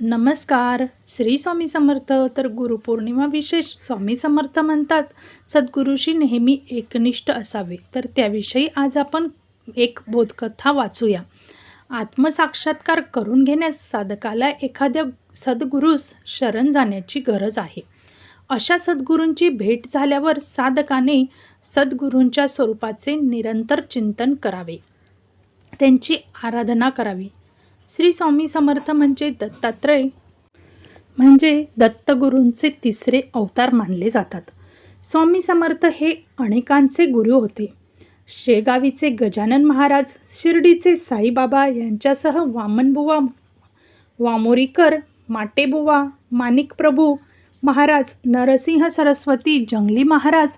नमस्कार. श्री स्वामी समर्थ तर गुरुपौर्णिमा विशेष स्वामी समर्थ म्हणतात. सद्गुरूशी नेहमी एकनिष्ठ असावे. तर त्याविषयी आज आपण एक बोधकथा वाचूया. आत्मसाक्षात्कार करून घेण्यास साधकाला एखाद्या सद्गुरूस शरण जाण्याची गरज आहे. अशा सद्गुरूंची भेट झाल्यावर साधकाने सद्गुरूंच्या स्वरूपाचे निरंतर चिंतन करावे. त्यांची आराधना करावी. श्री स्वामी समर्थ म्हणजे दत्तात्रय. म्हणजे दत्तगुरूंचे तिसरे अवतार मानले जातात. स्वामी समर्थ हे अनेकांचे गुरु होते. शेगावीचे गजानन महाराज शिर्डीचे साईबाबा यांच्यासह वामनबुवा वामोरीकर माटेबुवा माणिकप्रभू महाराज नरसिंह सरस्वती जंगली महाराज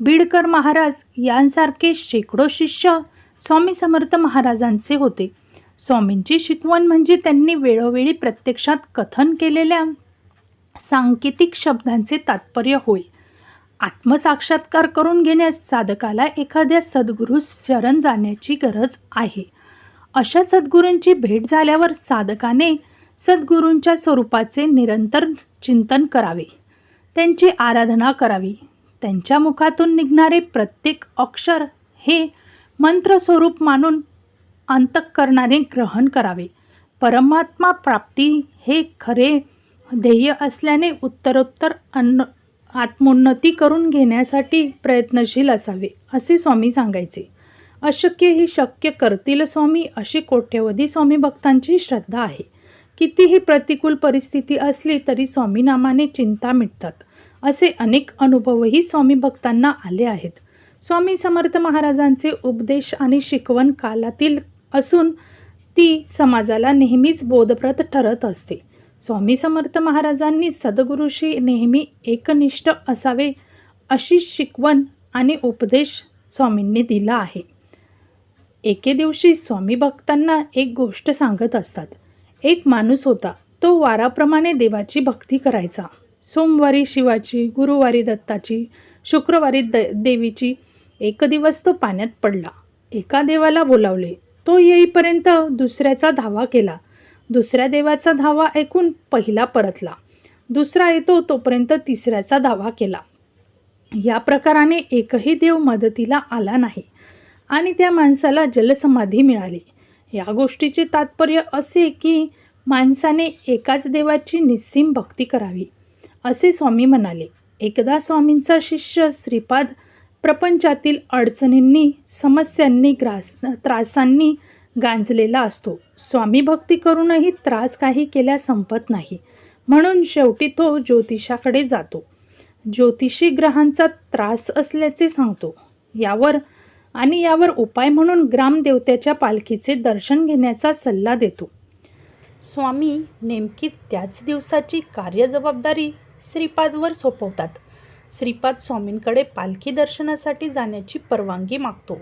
बीडकर महाराज यांसारखे शेकडो शिष्य स्वामी समर्थ महाराजांचे होते. स्वामींची शिकवण म्हणजे त्यांनी वेळोवेळी प्रत्यक्षात कथन केलेल्या सांकेतिक शब्दांचे तात्पर्य होय. आत्मसाक्षात्कार करून घेण्यास साधकाला एखाद्या सद्गुरू शरण जाण्याची गरज आहे. अशा सद्गुरूंची भेट झाल्यावर साधकाने सद्गुरूंच्या स्वरूपाचे निरंतर चिंतन करावे. त्यांची आराधना करावी. त्यांच्या मुखातून निघणारे प्रत्येक अक्षर हे मंत्रस्वरूप मानून अंतःकरणाने ग्रहण करावे. परमात्मा प्राप्ती हे खरे ध्येय असल्याने उत्तरोत्तर अन्न आत्मोन्नती करून घेण्यासाठी प्रयत्नशील असावे असे स्वामी सांगायचे. अशक्य ही शक्य करतील स्वामी अशी कोट्यवधी स्वामी भक्तांची श्रद्धा आहे. कितीही प्रतिकूल परिस्थिती असली तरी स्वामी नामाने चिंता मिटतात असे अनेक अनुभवही स्वामी भक्तांना आले आहेत. स्वामी समर्थ महाराजांचे उपदेश आणि शिकवण कालातील असून ती समाजाला नेहमीच बोधप्रत ठरत असते. स्वामी समर्थ महाराजांनी सद्गुरूशी नेहमी एकनिष्ठ असावे अशी शिकवण आणि उपदेश स्वामींनी दिला आहे. एके दिवशी स्वामी भक्तांना एक गोष्ट सांगत असतात. एक माणूस होता तो वाराप्रमाणे देवाची भक्ती करायचा. सोमवारी शिवाची गुरुवारी दत्ताची शुक्रवारी द देवीची एक दिवस तो पाण्यात पडला. एका देवाला बोलावले तो येईपर्यंत दुसऱ्याचा धावा केला. दुसऱ्या देवाचा धावा ऐकून पहिला परतला. दुसरा येतो तोपर्यंत तिसऱ्याचा धावा केला. या प्रकाराने एकही देव मदतीला आला नाही आणि त्या माणसाला जलसमाधी मिळाली. या गोष्टीचे तात्पर्य असे की माणसाने एकाच देवाची निस्सीम भक्ती करावी असे स्वामी म्हणाले. एकदा स्वामींचा शिष्य श्रीपाद प्रपंचातील अडचणींनी समस्यांनी ग्रास त्रासांनी गांजलेला असतो. स्वामी भक्ती करूनही त्रास काही केल्या संपत नाही. म्हणून शेवटी तो ज्योतिषाकडे जातो. ज्योतिषी ग्रहांचा त्रास असल्याचे सांगतो. यावर आणि यावर उपाय म्हणून ग्रामदेवत्याच्या पालखीचे दर्शन घेण्याचा सल्ला देतो. स्वामी नेमकी त्याच दिवसाची कार्यजबाबदारी श्रीपादवर सोपवतात. श्रीपाद स्वामींकडे पालखी दर्शनासाठी जाण्याची परवानगी मागतो.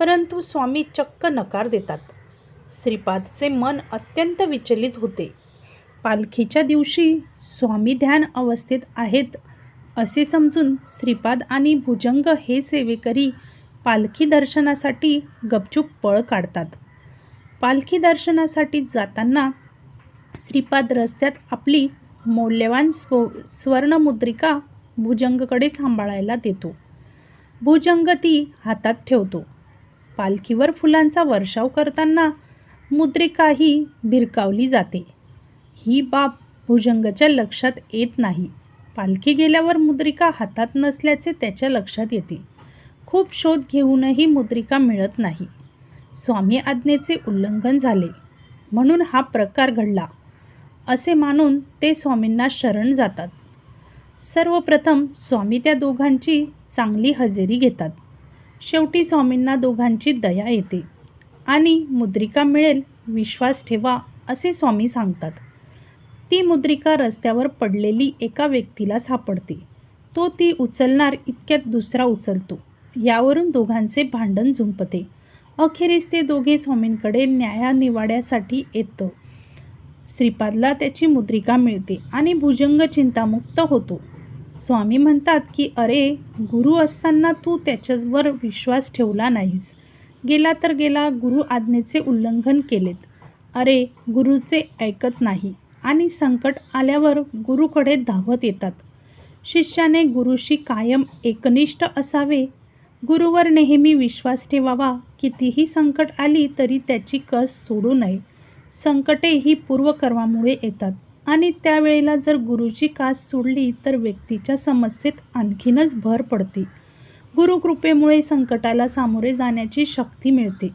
परंतु स्वामी चक्क नकार देतात. श्रीपादचे मन अत्यंत विचलित होते. पालखीच्या दिवशी स्वामी ध्यान अवस्थेत आहेत असे समजून श्रीपाद आणि भुजंग हे सेवेकरी पालखी दर्शनासाठी गपचूप पळ काढतात. पालखी दर्शनासाठी जाताना श्रीपाद रस्त्यात आपली मौल्यवान स्व स्वर्णमुद्रिका भुजंगकडे सांभाळायला देतो. भुजंग ती हातात ठेवतो. पालखीवर फुलांचा वर्षाव करताना मुद्रिकाही भिरकावली जाते. ही बाब भुजंगच्या लक्षात येत नाही. पालखी गेल्यावर मुद्रिका हातात नसल्याचे त्याच्या लक्षात येते. खूप शोध घेऊनही मुद्रिका मिळत नाही. स्वामी आज्ञेचे उल्लंघन झाले. म्हणून हा प्रकार घडला. असे मानून ते स्वामींना शरण जातात. सर्वप्रथम स्वामी त्या दोघांची चांगली हजेरी घेतात. शेवटी स्वामींना दोघांची दया येते. आणि मुद्रिका मिळेल विश्वास ठेवा असे स्वामी सांगतात. ती मुद्रिका रस्त्यावर पडलेली एका व्यक्तीला सापडते. तो ती उचलणार इतक्यात दुसरा उचलतो. यावरून दोघांचे भांडण झुंपते. अखेरीस ते दोघे स्वामींकडे न्यायानिवाड्यासाठी येतं. श्रीपादला त्याची मुद्रिका मिळते आणि भुजंग चिंतामुक्त होतो. स्वामी म्हणतात की अरे गुरु असताना तू त्याच्यावर विश्वास ठेवला नाहीस. गेला तर गेला गुरु आज्ञेचे उल्लंघन केलेत. अरे गुरुचे ऐकत नाही आणि संकट आल्यावर गुरुकडे धावत येतात. शिष्याने गुरुशी कायम एकनिष्ठ असावे. गुरुवर नेहमी विश्वास ठेवावा. कितीही संकट आली तरी त्याची कस सोडू नये. संकटे ही पूर्वकर्मामुळे येतात. आणि त्यावेळेला जर गुरुची कास सोडली तर व्यक्तीच्या समस्येत आणखीनच भर पडते. गुरुकृपेमुळे संकटाला सामोरे जाण्याची शक्ती मिळते.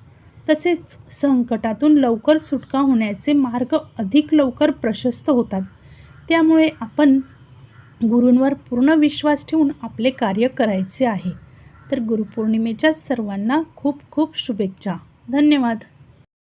तसेच संकटातून लवकर सुटका होण्याचे मार्ग अधिक लवकर प्रशस्त होतात. त्यामुळे आपण गुरूंवर पूर्ण विश्वास ठेवून आपले कार्य करायचे आहे. तर गुरुपौर्णिमेच्या सर्वांना खूप खूप शुभेच्छा. धन्यवाद.